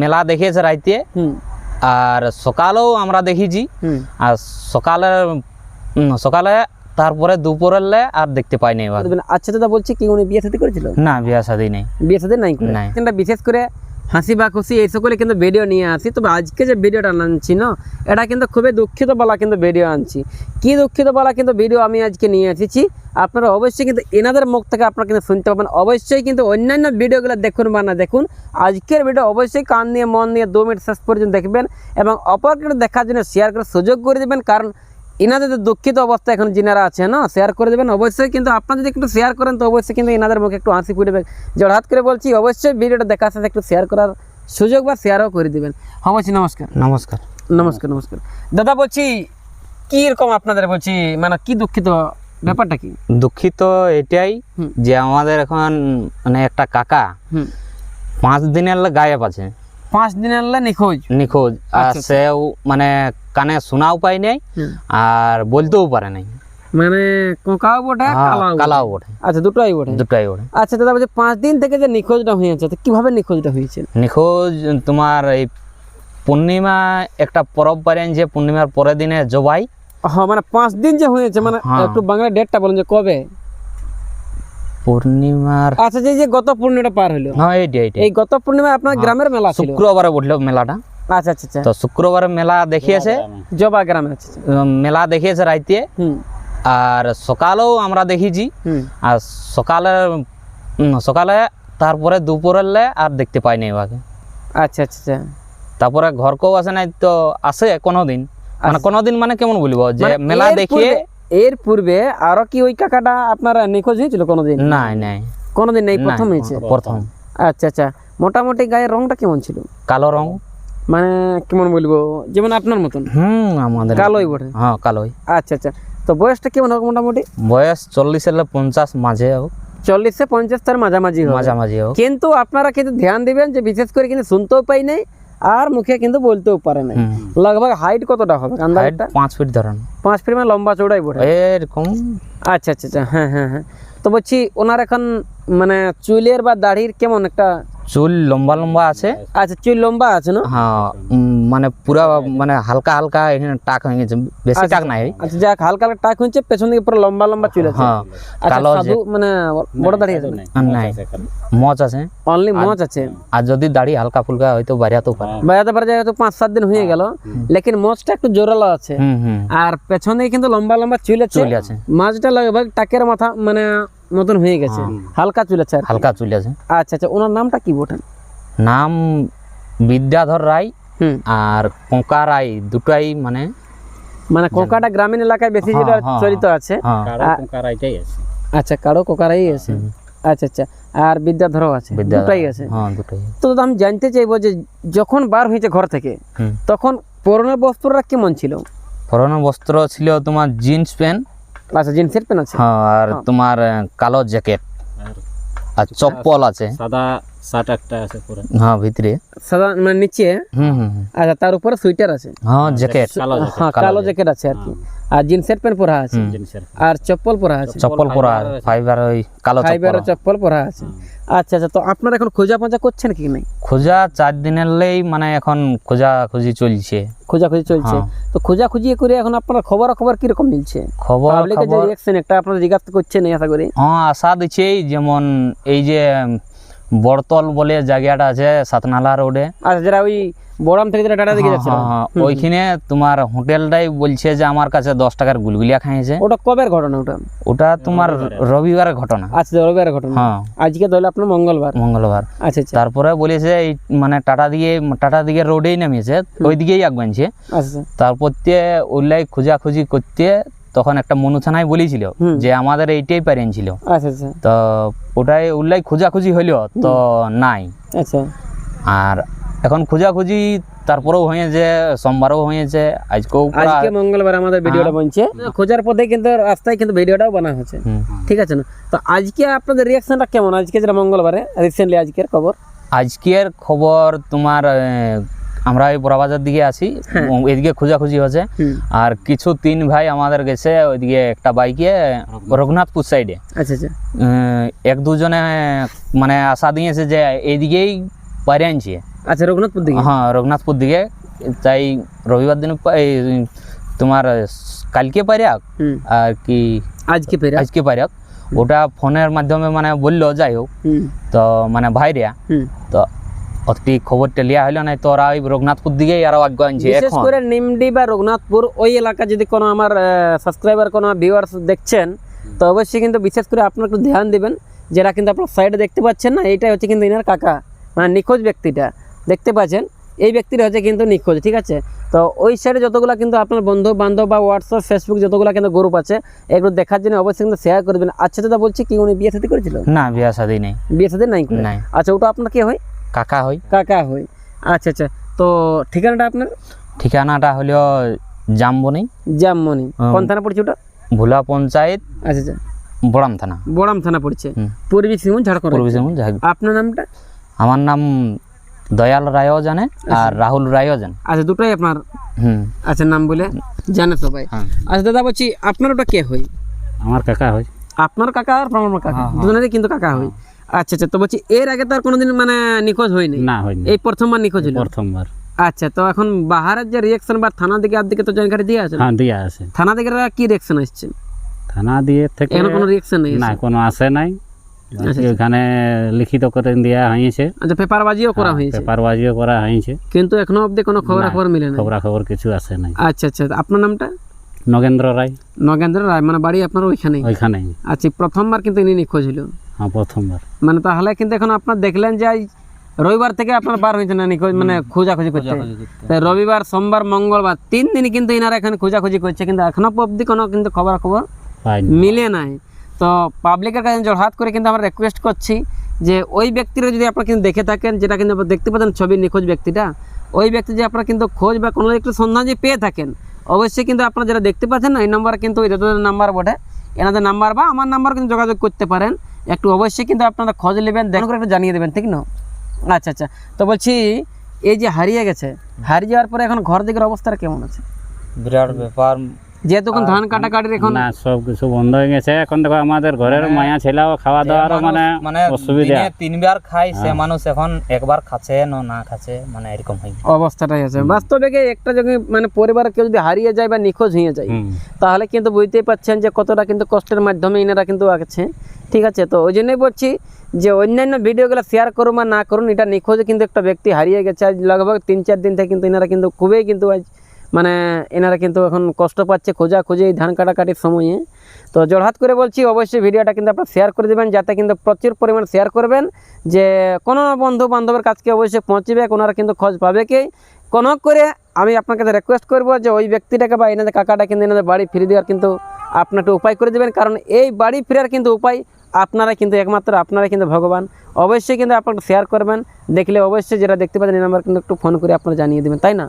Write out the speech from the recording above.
মেলা দেখিয়েছে রাইতে। আর সকালেও আমরা দেখেছি আর সকালে সকালে তারপরে দুপুরের আর দেখতে পাইনি এবার। আচ্ছা দাদা বলছি কি উনি বিয়ে সাথে করেছিল? না বিয়ে শাদী নেই। বিয়ে নাই নাই। বিশেষ করে হাসি বা খুশি, এই সকলে কিন্তু ভিডিও নিয়ে আসি। তবে আজকে যে ভিডিওটা আনছি, না, এটা কিন্তু খুবই দুঃখিত বলা কিন্তু ভিডিও আনছি। কি দুঃখিত বলা কিন্তু ভিডিও আমি আজকে নিয়ে এসেছি? আপনারা অবশ্যই কিন্তু এনাদের মুখ থেকে আপনারা কিন্তু শুনতে পাবেন। অবশ্যই কিন্তু অন্যান্য ভিডিওগুলো দেখুন বা না দেখুন। আজকের ভিডিও অবশ্যই কান দিয়ে, মন দিয়ে দু মিনিট শেষ পর্যন্ত দেখবেন এবং অপরকে দেখার জন্য শেয়ার করে সুযোগ করে দেবেন। কারণ এনাদের দুঃখিত অবস্থা এখন যিনারা আছে না? শেয়ার করে দেবেন। অবশ্যই কিন্তু আপনারা যদি একটু শেয়ার করেন তো অবশ্যই কিন্তু এনাদের মুখে একটু হাসি ফুটবে। জড়হাত করে বলছি অবশ্যই ভিডিওটা দেখার সাথে একটু শেয়ার করার সুযোগ বা শেয়ারও করে দেবেন। বলছি নমস্কার। নমস্কার। নমস্কার নমস্কার। দাদা বলছি কি রকম আপনাদের বলছি মানে কি দুঃখিত ব্যাপারটা কি? দুঃখিত এটাই যে আমাদের এখন মানে একটা কাকা পাঁচ দিনের গায়েব আছে। পাঁচ দিনের লা নিখোঁজ। নিখোঁজ। আর আচ্ছা, আচ্ছা। সেও মানে কানে শোনাও পাই নাই আর বলতেও পারে নাই। মানে কোকাও বটে হ্যাঁ, কালাও বটে। আচ্ছা দুটোই বটে। দুটাই ওঠে আচ্ছা দাদা বলছি পাঁচ দিন থেকে যে নিখোঁজটা হয়েছে তো কীভাবে নিখোঁজটা হয়েছে? নিখোঁজ তোমার এই পূর্ণিমা একটা পরব পারেন যে পূর্ণিমার পরের দিনে জবাই। হ্যাঁ মানে পাঁচ দিন যে হয়েছে মানে হ্যাঁ। একটু বাংলা ডেটটা বলুন যে কবে? পূর্ণিমার আচ্ছা যে যে গত পূর্ণিমাটা পার হলো। হ্যাঁ এইটি এইটি। এই গত পূর্ণিমা আপনার গ্রামের মেলা ছিল। শুক্রবারে মেলাটা। আচ্ছা আচ্ছা আচ্ছা। তো শুক্রবারে মেলা দেখিয়েছে। জবা গ্রামে। আচ্ছা আচ্ছা। মেলা দেখিয়েছে রাইতে। আর সকালেও আমরা দেখেছি আর সকালে সকালে তারপরে দুপুরের আর দেখতে পাইনি এবারে আচ্ছা আচ্ছা আচ্ছা। তারপরে ঘরকেও আসে নাই তো আসে কোনোদিন। মানে কোনোদিন মানে কেমন বলব? যে মানে মেলা দেখিয়ে এর পূর্বে আরও কি ওই কাকাটা আপনার নিখোঁজ হয়েছিল কোনোদিন? নাই নাই। কোনোদিন নেই? প্রথম হয়েছে? প্রথম। আচ্ছা আচ্ছা। মোটামুটি গায়ের রংটা কেমন ছিল? কালো রং। মানে কেমন বলব? যেমন আপনার মতন। হুম আমাদের কালোই বটে। হ্যাঁ কালোই। আচ্ছা আচ্ছা। তো বয়সটা কেমন হোক মোটামুটি? বয়স চল্লিশ এলে পঞ্চাশ মাঝে হোক। চল্লিশে পঞ্চাশ তার মাঝামাঝি হবে। মাঝামাঝি হোক। কিন্তু আপনারা কিন্তু ধ্যান দিবেন যে বিশেষ করে কিন্তু শুনতেও পাই নাই আর মুখে কিন্তু বলতেও পারে না। লগভগ হাইট কতটা হবে? আন্দাজটা পাঁচ ফিট ধরেন। পাঁচ ফিট মানে লম্বা চৌড়াই বটে। এরকম। আচ্ছা আচ্ছা আচ্ছা হ্যাঁ হ্যাঁ হ্যাঁ। তো বলছি ওনার এখন মানে চুলের বা দাড়ির কেমন একটা চুল লম্বা লম্বা আছে। আচ্ছা চুল লম্বা আছে না? হ্যাঁ মানে পুরা মানে হালকা হালকা এখানে টাক হয়ে গেছে বেশি টাক নাই। আচ্ছা যাক হালকা হালকা টাক হচ্ছে পেছন দিকে পুরো লম্বা লম্বা চুল আছে। হ্যাঁ আচ্ছা কালো সাধু মানে বড় দাড়ি আছে? নাই মচ আছে অনলি মজ আছে। আর যদি দাড়ি হালকা ফুলকা হয়তো বাড়িয়াতেও পারে। বাজাতে পারে হয়তো পাঁচ সাত দিন হয়ে গেল। লেকিন মজটা একটু জোরালো আছে। হুম হুম। আর পেছন দিকে কিন্তু লম্বা লম্বা চুল আছে। চুল আছে। মাঝটা লগভগ টাকের মাথা মানে মতন হয়ে গেছে। হালকা চুল আছে হালকা চুল আছে। আচ্ছা আচ্ছা ওনার নামটা কি বটেন নাম বিদ্যাধর রায় আর কোঁকা রায় দুটাই মানে মানে কোকাটা গ্রামীণ এলাকায় বেশি যেটা হ্যাঁ, হ্যাঁ, চলিত আছে। হ্যাঁ। আচ্ছা কারও কোকারাই আছে। আচ্ছা আচ্ছা আর বিদ্যাধরও আছে বিদ্যাধর দুটাই আছে। হ্যাঁ দুটাই। তো আমি জানতে চাইব যে যখন বার হয়েছে ঘর থেকে তখন পরনের বস্ত্রটা কেমন ছিল? পরনো বস্ত্র ছিল তোমার জিন্স প্যান্ট আচ্ছা জিন্সের প্যান্ট আছে? হ্যাঁ আর তোমার কালো জ্যাকেট আর চপ্পল আছে। সাদা শার্ট একটা আছে পুরো। হ্যাঁ ভিতরে। সাদা মানে নিচে? হুম হুম হুম। আচ্ছা তার উপরে সুইটার আছে? হ্যাঁ জ্যাকেট কালো হ্যাঁ কালো জ্যাকেট আছে আর কি। আর জিন্সের প্যান্ট পরা আছে? আর চপ্পল পরা আছে? চপ্পল পরা ফাইবার ওই কালো চপ্পল। চপ্পল পরা আছে। আচ্ছা আচ্ছা তো আপনারা এখন খোঁজা পাঁজা করছেন কি নাই? খোঁজা চার দিনের লেই মানে এখন খোঁজা খুঁজি চলছে। খোঁজাখুঁজি চলছে। হ্যাঁ। তো খোঁজাখুঁজি করে এখন আপনার খবর খবর কীরকম মিলছে? খবর পাবলিকের যে খবর একটা আপনারা জিজ্ঞাসা করছেন আশা করি। হ্যাঁ আশা দিচ্ছেই যেমন এই যে বড়তল বলে জায়গাটা আছে সাতনালা রোডে। আচ্ছা যারা ওই বড়াম থেকে যেটা টাটা দিকে যাচ্ছে হ্যাঁ, হ্যাঁ, ওইখানে তোমার হোটেলটাই বলছে যে আমার কাছে দশ টাকার গুলগুলিয়া খাইছে ওটা কবের ঘটনা ওটা? ওটা তোমার রবিবারের ঘটনা। আচ্ছা রবিবারের ঘটনা। হ্যাঁ। আজকে ধরলে আপনার মঙ্গলবার? মঙ্গলবার। আচ্ছা আচ্ছা। তারপরে বলেছে এই মানে টাটা দিয়ে টাটা দিকে রোডেই নামিয়েছে ওই দিকেই আগ বানছে আচ্ছা। তারপর দিয়ে ওইলাই খোঁজাখুঁজি করতে তখন একটা মনু থানায় বলেছিল যে আমাদের এইটাই প্যারেন্ট ছিল। আচ্ছা আচ্ছা। তো ওটাই উল্লাই খোঁজাখুঁজি হইল তো নাই। আচ্ছা। আর এখন খোঁজাখুঁজি তারপরেও হয়েছে সোমবারও হয়েছে আজকেও আজকে মঙ্গলবার আমাদের ভিডিওটা বনছে। খোঁজার পথে কিন্তু রাস্তায় কিন্তু ভিডিওটাও বানা হচ্ছে ঠিক আছে না? তো আজকে আপনাদের রিয়াকশনটা কেমন? আজকে যেটা মঙ্গলবারে রিসেন্টলি আজকের খবর? আজকের খবর তোমার আমরা এই বড়াবাজার দিকে আছি এদিকে খোঁজাখুঁজি হচ্ছে আর কিছু তিন ভাই আমাদের গেছে ওইদিকে একটা বাইকে রঘুনাথপুর। সাইডে আচ্ছা আচ্ছা। এক দুজনে মানে আশা দিয়েছে যে এইদিকেই পারে আনছে। আচ্ছা রঘুনাথপুর দিকে? হ্যাঁ রঘুনাথপুর দিকে। তাই রবিবার দিন এই তোমার কালকে হুম। আর কি আজকে ফেরা আজকে পারিয়াক ওটা ফোনের মাধ্যমে মানে বলল যাই হোক। তো মানে ভাইরিয়া তো অতি খবরটা লিয়া হইল না তো ওরা ওই রঘুনাথপুর দিকেই আরও আগে আনছে বিশেষ করে নিমডি বা রঘুনাথপুর ওই এলাকা যদি কোনো আমার সাবস্ক্রাইবার কোনো ভিউয়ার্স দেখছেন তো অবশ্যই কিন্তু বিশেষ করে আপনারা একটু ধ্যান দিবেন যেটা কিন্তু আপনার সাইডে দেখতে পাচ্ছেন না এইটাই হচ্ছে কিন্তু ইনার কাকা মানে নিখোঁজ ব্যক্তিটা দেখতে পাচ্ছেন? এই ব্যক্তিটা হচ্ছে কিন্তু নিখোঁজ ঠিক আছে? তো ওই সাইডে যতগুলো কিন্তু আপনার বন্ধু বান্ধব বা হোয়াটসঅ্যাপ ফেসবুক যতগুলো কিন্তু গ্রুপ আছে এগুলো দেখার জন্য অবশ্যই কিন্তু শেয়ার করবেন। আচ্ছা দাদা বলছি কি উনি বিয়ে সাথে করেছিল? না বিয়া শাদি নেই। বিয়ে সাথে নাই। আচ্ছা ওটা আপনার কি হয়? কাকা হই। কাকা হই। আচ্ছা আচ্ছা। তো ঠিকানাটা আপনার? ঠিকানাটা হলো জামবনি। জামমনি হুম। কোন থানা পড়ছে ওটা? ভোলা পঞ্চায়েত আচ্ছা আচ্ছা। বড়াম থানা। বড়াম থানা পড়ছে। পূর্বী সিংভূম ঝাড়খণ্ড। পূর্বী সিংভূম ঝাড়গ্রাম। আপনার নামটা? আমার নাম দয়াল রায়ও জানে আর রাহুল রায়ও জানে। আচ্ছা দুটোই আপনার? হুম। আচ্ছা নাম বলে জানে সবাই হ্যাঁ। আচ্ছা দাদা বলছি আপনার ওটা কে হয় আমার কাকা হয় আপনার কাকা আর আমার কাকা। হ্যাঁ, হ্যাঁ। দুজনেরই কিন্তু কাকা হয় আচ্ছা আচ্ছা তো বলছি এর আগে তো আর কোনোদিন মানে নিখোঁজ হয়নি? না হয়নি। এই প্রথমবার নিখোঁজ হলো? প্রথমবার। আচ্ছা তো এখন বাহারের যে রিয়েকশন বা থানা দিকে আর দিকে তো জায়গাটা দিয়ে আছে হ্যাঁ দিয়া আছে থানা দিকে কি রিয়েকশন আসছে? থানা দিয়ে থেকে এখানে কোনো রিয়েকশন নেই না কোনো আসে নাই। আচ্ছা। ওখানে লিখিত করে দেওয়া হয়েছে। আচ্ছা পেপার বাজিও করা হয়েছে? পেপার বাজিও করা হয়েছে। কিন্তু এখনও অবধি কোনো খবর খবর মিলে না খবরা খবর কিছু আসে নাই। আচ্ছা আচ্ছা। আপনার নামটা? নগেন্দ্র রায়। নগেন্দ্র রায় মানে বাড়ি আপনার ওইখানেই? ওইখানেই। আচ্ছা প্রথমবার কিন্তু ইনি নিখোঁজ হলো হ্যাঁ প্রথমবার। মানে তাহলে কিন্তু এখন আপনার দেখলেন যে রবিবার থেকে আপনার বার হয়েছে না নিখোঁজ মানে খোঁজাখুঁজি করতে। তাই রবিবার সোমবার মঙ্গলবার তিন দিন কিন্তু ইনারা এখানে খোঁজাখুঁজি করছে কিন্তু এখনও অবধি কোনো কিন্তু খবর খবর মিলে নাই। তো পাবলিকের কাছে জড়হাত করে কিন্তু আমরা রিকোয়েস্ট করছি যে ওই ব্যক্তিরা যদি আপনারা কিন্তু দেখে থাকেন যেটা কিন্তু আপনারা দেখতে পাচ্ছেন ছবি নিখোঁজ ব্যক্তিটা ওই ব্যক্তি যে আপনারা কিন্তু খোঁজ বা কোনো একটু সন্ধান যে পেয়ে থাকেন অবশ্যই কিন্তু আপনারা যারা দেখতে পাচ্ছেন না, এই নাম্বার কিন্তু দাদাদের নাম্বার বটে। এনাদের নাম্বার বা আমার নাম্বার কিন্তু যোগাযোগ করতে পারেন। একটু অবশ্যই কিন্তু আপনারা খোঁজ নেবেন দেখুন করে একটু জানিয়ে দেবেন, ঠিক না? আচ্ছা আচ্ছা। তো বলছি, এই যে হারিয়ে গেছে, হারিয়ে যাওয়ার পরে এখন ঘর দিকের অবস্থাটা কেমন আছে? বিরাট ব্যাপার। যেহেতু ধান কাটাকাটির এখন না সব কিছু বন্ধ হয়ে গেছে। এখন দেখো আমাদের ঘরের মায়া ছেলেও খাওয়া দাওয়ারও মানে মানে অসুবিধা। তিনবার খাই সে মানুষ এখন একবার খাচ্ছে না না খাচ্ছে মানে এরকম হয়। অবস্থাটাই আছে। বাস্তবে একটা যদি মানে পরিবারের কেউ যদি হারিয়ে যায় বা নিখোঁজ হয়ে যায় তাহলে কিন্তু বুঝতেই পাচ্ছেন যে কতটা কিন্তু কষ্টের মাধ্যমে এনারা কিন্তু আছে। ঠিক আছে? তো ওই জন্যই বলছি যে অন্যান্য ভিডিওগুলো শেয়ার করুন বা না করুন এটা নিখোঁজে কিন্তু একটা ব্যক্তি হারিয়ে গেছে। আজ লগভগ তিন চার দিন থেকে কিন্তু এনারা কিন্তু খুবই কিন্তু আজ মানে এনারা কিন্তু এখন কষ্ট পাচ্ছে খোঁজা খুঁজে এই ধান কাটাকাটির সময়ে। তো জোড়হাত করে বলছি, অবশ্যই ভিডিওটা কিন্তু আপনারা শেয়ার করে দেবেন, যাতে কিন্তু প্রচুর পরিমাণ শেয়ার করবেন, যে কোনো বন্ধু বান্ধবের কাছকে অবশ্যই পৌঁছবে ওনারা কিন্তু খোঁজ পাবে কি। কোনো করে আমি আপনার কাছে রিকোয়েস্ট করব যে ওই ব্যক্তিটাকে বা এনাদের কাকাটা কিন্তু এনাদের বাড়ি ফিরে দেওয়ার কিন্তু আপনি একটা উপায় করে দেবেন, কারণ এই বাড়ি ফেরার কিন্তু উপায় আপনারা কিন্তু একমাত্র আপনারা কিন্তু ভগবান। অবশ্যই কিন্তু আপনারা শেয়ার করবেন, দেখলে অবশ্যই যেটা দেখতে পাচ্ছেন, এই নাম্বার কিন্তু একটু ফোন করে আপনারা জানিয়ে দেবেন, তাই না?